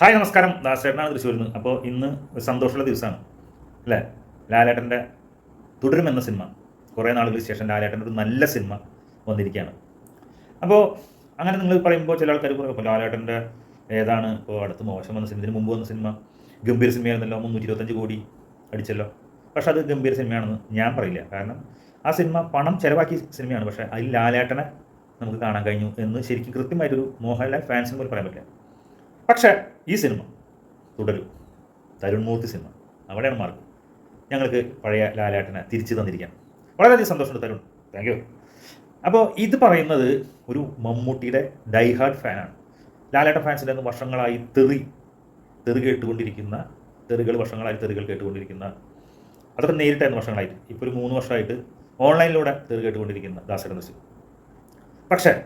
Hi നമസ്കാരം. ദാസേട്ടനാണ് തൃശ്ശൂരിൽ നിന്ന്. അപ്പോൾ ഇന്ന് ഒരു സന്തോഷമുള്ള ദിവസമാണ്. അല്ലേ? ലാലേട്ടന്റെ തുടരും എന്ന സിനിമ. കുറേ നാളുകൾക്ക് ശേഷം ലാലേട്ടന്റെ ഒരു നല്ല സിനിമ വന്നിരിക്കുകയാണ്. അപ്പോൾ അങ്ങനെ നിങ്ങൾ പറയുമ്പോൾ ചില ആൾക്കാർ ഇപ്പോൾ ലാലേട്ടന്റെ ഏതാണ്? ഇപ്പോൾ അടുത്ത് മോശം വന്ന സിനിമ ഇതിന് മുമ്പ് വന്ന സിനിമ ഗംഭീര സിനിമയായിരുന്നല്ലോ മുന്നൂറ്റി ഇരുപത്തഞ്ച് കോടി അടിച്ചല്ലോ. പക്ഷേ അത് ഗംഭീര സിനിമയാണെന്ന് ഞാൻ പറയില്ല. കാരണം ആ സിനിമ പണം ചിലവാക്കിയ സിനിമയാണ്. പക്ഷേ അതിൽ ലാലേട്ടനെ നമുക്ക് കാണാൻ കഴിഞ്ഞു എന്ന് ശരിക്കും കൃത്യമായിട്ടൊരു മോഹൻലാൽ ഫാൻസിന് പോലും പറയാൻ പറ്റില്ല. പക്ഷേ ഈ സിനിമ തുടരും. തരുൺമൂർത്തി സിനിമ. അവിടെയാണ് മാർക്ക്. ഞങ്ങൾക്ക് പഴയ ലാലേട്ടനെ തിരിച്ചു തന്നിരിക്കാം വളരെയധികം സന്തോഷമുണ്ട് തരുൺ. താങ്ക് യു അപ്പോൾ ഇത് പറയുന്നത് ഒരു മമ്മൂട്ടിയുടെ ഡൈഹാർഡ് ഫാനാണ്. ലാലാട്ട ഫാൻസിന്റെ നിന്ന് വർഷങ്ങളായി തെറി തെറി കേട്ടുകൊണ്ടിരിക്കുന്ന തെറികൾ വർഷങ്ങളായി തെറികൾ കേട്ടുകൊണ്ടിരിക്കുന്ന അതൊക്കെ നേരിട്ടായിരുന്നു വർഷങ്ങളായിട്ട്. ഇപ്പോൾ ഒരു മൂന്ന് വർഷമായിട്ട് ഓൺലൈനിലൂടെ തെറി കേട്ടുകൊണ്ടിരിക്കുന്ന ദാസരൻ പക്ഷേ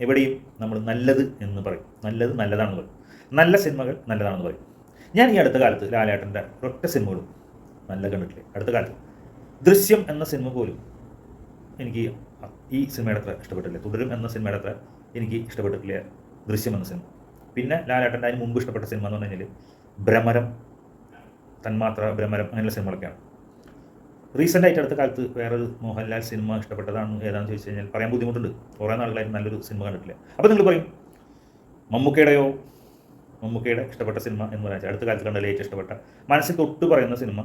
എവിടെയും നമ്മൾ നല്ലത് എന്ന് പറയും. നല്ലത് നല്ലതാണെന്ന് പറയും. നല്ല സിനിമകൾ നല്ലതാണെന്ന് പറയും. ഞാൻ ഈ അടുത്ത കാലത്ത് ലാലേട്ടന്റെ ഒറ്റ സിനിമകളും നല്ല കണ്ടിട്ടില്ല. അടുത്ത കാലത്ത് ദൃശ്യം എന്ന സിനിമ പോലും എനിക്ക് ഈ സിനിമയുടെ അത്ര ഇഷ്ടപ്പെട്ടില്ല. തുടരും എന്ന സിനിമയുടെ അത്ര എനിക്ക് ഇഷ്ടപ്പെട്ടിട്ടില്ല ദൃശ്യം എന്ന സിനിമ. പിന്നെ ലാലേട്ടന്റെ അതിന് മുമ്പ് ഇഷ്ടപ്പെട്ട സിനിമ എന്ന് പറഞ്ഞു കഴിഞ്ഞാൽ ഭ്രമരം തന്മാത്ര ഭ്രമരം അങ്ങനെയുള്ള സിനിമകളൊക്കെയാണ്. റീസെന്റ് ആയിട്ട് അടുത്ത കാലത്ത് വേറൊരു മോഹൻലാൽ സിനിമ ഇഷ്ടപ്പെട്ടതാണ് ഏതാണെന്ന് ചോദിച്ചു കഴിഞ്ഞാൽ പറയാൻ ബുദ്ധിമുട്ടുണ്ട്. കുറേ നാളുകളായിട്ട് നല്ലൊരു സിനിമ കണ്ടിട്ടില്ല. അപ്പോൾ നിങ്ങൾ പറയും മമ്മൂക്കയുടെയോ മമ്മൂക്കയുടെ ഇഷ്ടപ്പെട്ട സിനിമ എന്ന് പറയുന്നത് അടുത്ത കാലത്ത് കണ്ട ഏറ്റവും ഇഷ്ടപ്പെട്ട മനസ്സിൽ തൊട്ട് പറയുന്ന സിനിമ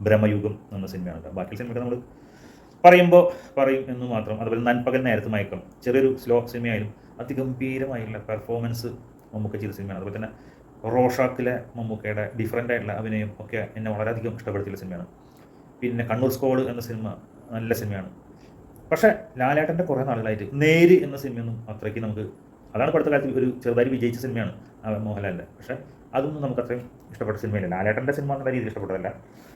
ബ്രഹ്മയുഗം എന്ന സിനിമയാണ് ബാക്കി സിനിമയൊക്കെ നമ്മൾ പറയുമ്പോൾ പറയും എന്ന് മാത്രം. അതുപോലെ നൻപകൽ നേരത്ത് മയക്കം. ചെറിയൊരു സ്ലോ സിനിമയായാലും അതിഗംഭീരമായുള്ള പെർഫോമൻസ് മമ്മൂക്ക ചെയ്ത സിനിമയാണ്. അതുപോലെ തന്നെ റോഷാക്കിലെ മമ്മൂക്കയുടെ ഡിഫറെന്റ് ആയിട്ടുള്ള അഭിനയം ഒക്കെ എന്നെ വളരെയധികം ഇഷ്ടപ്പെടുത്തിയ സിനിമയാണ്. പിന്നെ കണ്ണൂർ സ്കോഡ് എന്ന സിനിമ നല്ല സിനിമയാണ്. പക്ഷേ ലാലേട്ടന്റെ കുറേ നാളുകളായിട്ട് നേര് എന്ന സിനിമയൊന്നും അത്രയ്ക്ക് നമുക്ക് അതാണ് ഇപ്പോഴത്തെ കാലത്ത് ഒരു ചെറുതായി വിജയിച്ച സിനിമയാണ് മോഹൻലാലിന്റെ. പക്ഷേ അതൊന്നും നമുക്ക് അത്രയും ഇഷ്ടപ്പെട്ട സിനിമയില്ല. ലാലേട്ടന്റെ സിനിമ എന്നുള്ള രീതിയിൽ ഇഷ്ടപ്പെട്ടതല്ല.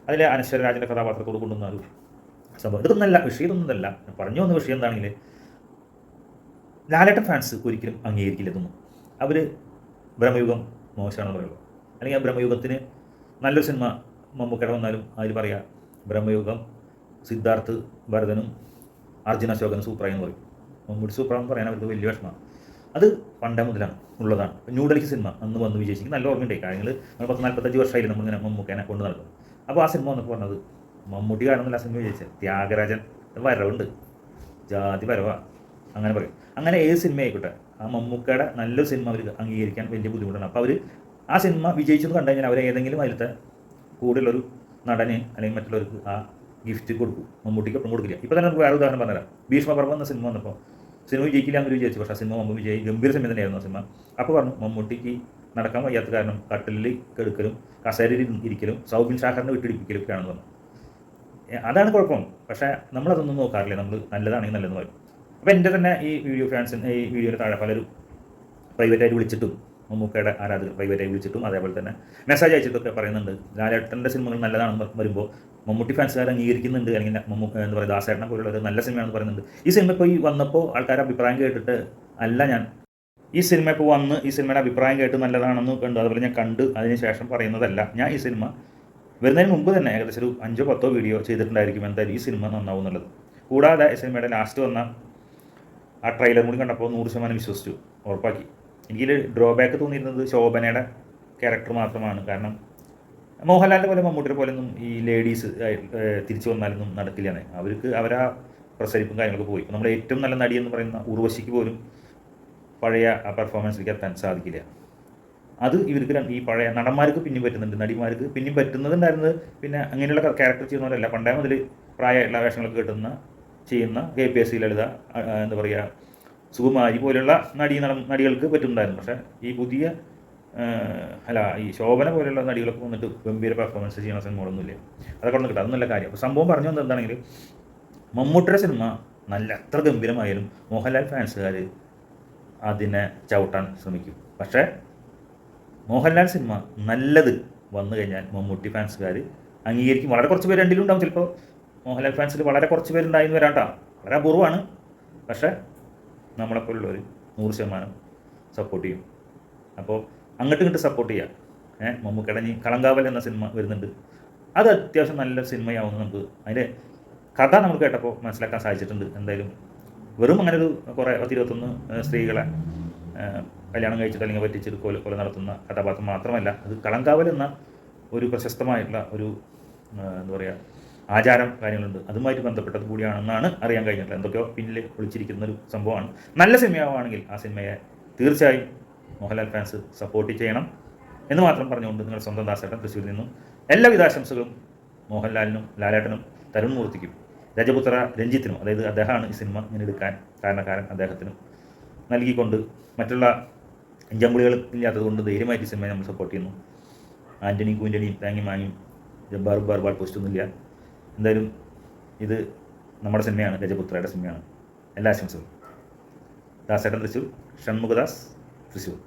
അതിലെ അനശ്വരരാജന്റെ കഥാപാത്രത്തോട് കൊണ്ടുവന്ന ഒരു സംഭവം. ഇതൊന്നല്ല വിഷയം ഇതൊന്നല്ല പറഞ്ഞു വന്ന വിഷയം എന്താണെങ്കിൽ ലാലേട്ടൻ ഫാൻസ് ഒരിക്കലും അംഗീകരിക്കില്ല ഇതൊന്നും അവർ ബ്രഹ്മയുഗം മോശമാണെന്ന് പറയുള്ളൂ. അല്ലെങ്കിൽ ആ ബ്രഹ്മയുഗത്തിന് നല്ലൊരു സിനിമ മമ്മൂക്കട വന്നാലും അതിൽ പറയാം ബ്രഹ്മയുഗം സിദ്ധാർത്ഥ് ഭരതനും അർജുന അശോകനും സൂപ്രായെന്ന് പറയും. മമ്മൂട്ടി സൂപ്പറാണെന്ന് പറയാൻ അവർക്ക് വലിയ വിഷമമാണ്. അത് പണ്ടേ മുതലാണ് ഉള്ളതാണ്. ന്യൂഡൽഹി സിനിമ അന്ന് വന്ന് വിജയിച്ചെങ്കിൽ നല്ല ഓർമ്മയുണ്ടായി. കാര്യങ്ങൾ നമ്മൾ പത്ത് നാൽപ്പത്തഞ്ച് നമ്മൾ നമ്മളിങ്ങനെ മമ്മൂക്കേനെ കൊണ്ട് നടക്കും അപ്പോൾ ആ സിനിമ വന്നപ്പോൾ പറഞ്ഞത് മമ്മൂട്ടി കാണുന്നില്ല സിനിമ വിജയിച്ചത് ത്യാഗരാജൻ വരവുണ്ട്. ജാതി വരവാ. അങ്ങനെ പറയും. അങ്ങനെ ഏത് സിനിമ ആയിക്കോട്ടെ ആ മമ്മൂക്കയുടെ നല്ലൊരു സിനിമ അവർ അംഗീകരിക്കാൻ വലിയ ബുദ്ധിമുട്ടാണ്. അപ്പോൾ അവർ ആ സിനിമ വിജയിച്ചെന്ന് കണ്ടു കഴിഞ്ഞാൽ അവർ ഏതെങ്കിലും അതിലത്തെ കൂടുതലൊരു നടന് അല്ലെങ്കിൽ മറ്റുള്ളവർക്ക് ആ ഗിഫ്റ്റ് കൊടുക്കും. മമ്മൂട്ടിക്ക് ഒപ്പം കൊടുക്കില്ല. ഇപ്പോൾ തന്നെ നമുക്ക് വേറെ ഉദാഹരണം പറഞ്ഞുതരാം. ഭീഷ്മപർവം എന്ന സിനിമ വന്നപ്പോൾ സിനിമ വിജയിക്കില്ല എന്ന് വിചാരിച്ചു. പക്ഷേ ആ സിനിമ മുമ്പ് വിജയി ഗംഭീര സിനിമ തന്നെയായിരുന്നു ആ സിനിമ. അപ്പോൾ പറഞ്ഞു മമ്മൂട്ടിക്ക് നടക്കാൻ വയ്യാത്ത കാരണം കട്ടിലിൽ കെടുക്കലും കസേരയിൽ ഇരിക്കലും സൗബിൻ ഷാഖറിനെ വിട്ടിടിപ്പിക്കലും ഒക്കെയാണെന്ന് പറഞ്ഞു അതാണ് കുഴപ്പം. പക്ഷേ നമ്മളതൊന്നും നോക്കാറില്ല. നമ്മൾ നല്ലതാണെങ്കിൽ നല്ലതെന്ന് പറയും. അപ്പോൾ എന്റെ തന്നെ ഈ വീഡിയോ ഫാൻസിന് ഈ വീഡിയോയുടെ താഴെ പലരും പ്രൈവറ്റായിട്ട് വിളിച്ചിട്ടും മമ്മൂക്കയുടെ ആരാധകർ പ്രൈവറ്റായി വിളിച്ചിട്ടും അതേപോലെ തന്നെ മെസ്സേജ് അയച്ചിട്ടൊക്കെ പറയുന്നുണ്ട്. ലാലേട്ടന്റെ സിനിമകൾ നല്ലതാണെന്ന് വരുമ്പോൾ മമ്മൂട്ടി ഫാൻസുകാർ അംഗീകരിക്കുന്നുണ്ട്. അല്ലെങ്കിൽ മമ്മൂ എന്താ പറയുക ദാസേട്ടനെ പോലുള്ള ഒരു നല്ല സിനിമയാണെന്ന് പറയുന്നുണ്ട്. ഈ സിനിമ ഇപ്പോൾ ഈ വന്നപ്പോൾ ആൾക്കാരുടെ അഭിപ്രായം കേട്ടിട്ട് അല്ല ഞാൻ. ഈ സിനിമ ഇപ്പോൾ വന്ന് ഈ സിനിമയുടെ അഭിപ്രായം കേട്ട് നല്ലതാണെന്ന് കണ്ടു. അതുപോലെ ഞാൻ കണ്ട്. അതിന് ശേഷം പറയുന്നതല്ല. ഞാൻ ഈ സിനിമ വരുന്നതിന് മുമ്പ് തന്നെ ഏകദേശം ഒരു അഞ്ചോ പത്തോ വീഡിയോ ചെയ്തിട്ടുണ്ടായിരിക്കും എന്തായാലും ഈ സിനിമ നന്നാവും എന്നുള്ളത്. കൂടാതെ ഈ സിനിമയുടെ ലാസ്റ്റ് വന്ന ആ ട്രെയിലർ കൂടി കണ്ടപ്പോൾ നൂറ് ശതമാനം വിശ്വസിച്ചു. ഉറപ്പാക്കി. എനിക്കിൽ ഡ്രോബാക്ക് തോന്നിയിരുന്നത് ശോഭനയുടെ ക്യാരക്ടർ മാത്രമാണ്. കാരണം മോഹൻലാലിന്റെ പോലെ മമ്മൂട്ടിയുടെ പോലെയൊന്നും ഈ ലേഡീസ് തിരിച്ചു വന്നാലൊന്നും നടക്കില്ലാന്നേ അവർക്ക് അവരാ പ്രസരിപ്പും കാര്യങ്ങളൊക്കെ പോയി. നമ്മുടെ ഏറ്റവും നല്ല നടി എന്ന് പറയുന്ന ഉർവശിക്ക് പോലും പഴയ ആ പെർഫോമൻസിലേക്ക് എത്താൻ സാധിക്കില്ല. അത് ഇവർക്ക് ഈ പഴയ നടന്മാർക്ക് പിന്നെയും പറ്റുന്നുണ്ട്. നടിമാർക്ക് പിന്നെയും പറ്റുന്നതുണ്ടായിരുന്നത് പിന്നെ അങ്ങനെയുള്ള ക്യാരക്ടർ ചെയ്യുന്നവരല്ല. പണ്ടേ മുതൽ പ്രായമുള്ള വേഷങ്ങളൊക്കെ കിട്ടുന്ന ചെയ്യുന്ന K P S C Lalitha എന്താ പറയുക സുകുമാരി പോലെയുള്ള നടി നട നടികൾക്ക് പറ്റുന്നുണ്ടായിരുന്നു. പക്ഷേ ഈ പുതിയ അല്ല ഈ ശോഭന പോലെയുള്ള നടികളൊക്കെ വന്നിട്ട് ഗംഭീര പെർഫോമൻസ് ചെയ്യുന്ന സിനിമകളൊന്നുമില്ല? അതൊക്കെ ഒന്ന് കിട്ടും. അതൊന്നും കാര്യം. അപ്പോൾ സംഭവം പറഞ്ഞു വന്നത് എന്താണെങ്കിൽ മമ്മൂട്ടിയുടെ സിനിമ നല്ല എത്ര ഗംഭീരമായാലും മോഹൻലാൽ ഫാൻസുകാർ അതിനെ ചവിട്ടാൻ ശ്രമിക്കും. പക്ഷേ മോഹൻലാൽ സിനിമ നല്ലത് വന്നു കഴിഞ്ഞാൽ മമ്മൂട്ടി ഫാൻസുകാർ അംഗീകരിക്കും. വളരെ കുറച്ച് പേര് രണ്ടിലും ഉണ്ടാവും. ചിലപ്പോൾ മോഹൻലാൽ ഫാൻസിൽ വളരെ കുറച്ച് പേരുണ്ടായിരുന്നു വരാം കേട്ടോ. വളരെ അപൂർവമാണ്. പക്ഷേ നമ്മളെപ്പോലുള്ളവർ നൂറ് ശതമാനം സപ്പോർട്ട് ചെയ്യും. അപ്പോൾ അങ്ങോട്ട് ഇങ്ങോട്ട് സപ്പോർട്ട് ചെയ്യുക ഏഹ് മമ്മൂക്കടഞ്ഞി കളങ്കാവൽ എന്ന സിനിമ വരുന്നുണ്ട്. അത് അത്യാവശ്യം നല്ല സിനിമയാവുന്നു നമുക്ക്. അതിന്റെ കഥ നമ്മൾ കേട്ടപ്പോൾ മനസ്സിലാക്കാൻ സാധിച്ചിട്ടുണ്ട് എന്തായാലും. വെറും അങ്ങനെ ഒരു കുറേ പത്തിരുപത്തൊന്ന് സ്ത്രീകളെ കല്യാണം കഴിച്ചിട്ട് അല്ലെങ്കിൽ പറ്റിച്ചിട്ട് കൊല കൊല നടത്തുന്ന കഥാപാത്രം മാത്രമല്ല അത് കളങ്കാവൽ എന്ന ഒരു പ്രശസ്തമായിട്ടുള്ള ഒരു എന്താ പറയുക ആചാരം കാര്യങ്ങളുണ്ട്. അതുമായിട്ട് ബന്ധപ്പെട്ടത് കൂടിയാണെന്നാണ് അറിയാൻ കഴിഞ്ഞിട്ടുള്ളത്. എന്തൊക്കെയോ പിന്നിൽ ഒളിച്ചിരിക്കുന്ന ഒരു സംഭവമാണ്. നല്ല സിനിമയാവുകയാണെങ്കിൽ ആ സിനിമയെ തീർച്ചയായും മോഹൻലാൽ ഫാൻസ് സപ്പോർട്ട് ചെയ്യണം എന്ന് മാത്രം പറഞ്ഞുകൊണ്ട് നിങ്ങൾ സ്വന്തം ദാസേട്ടൻ തൃശ്ശൂരിൽ നിന്നും എല്ലാവിധ ആശംസകളും മോഹൻലാലിനും ലാലേട്ടനും തരുൺ മൂർത്തിക്കും രജപുത്ര രഞ്ജിത്തിനും അതായത് അദ്ദേഹമാണ് ഈ സിനിമ ഇങ്ങനെ എടുക്കാൻ കാരണക്കാരൻ അദ്ദേഹത്തിനും നൽകിക്കൊണ്ട് മറ്റുള്ള ജമ്പുളികൾ ഇല്ലാത്തത് കൊണ്ട് ധൈര്യമായിട്ട് സിനിമയെ നമ്മൾ സപ്പോർട്ട് ചെയ്യുന്നു. ആന്റണി കൂന്റണിയും താങ്ങി മാങ്ങിയും ജബ്ബാർ ബാർബാൾ പോസ്റ്റൊന്നുമില്ല എന്തായാലും ഇത് നമ്മുടെ സിനിമയാണ് രജപുത്രയുടെ സിനിമയാണ്. എല്ലാ ആശംസകളും. ദാസേട്ടൻ തൃശ്ശൂർ ഷൺമുഖദാസ്. തൃശ്ശൂർ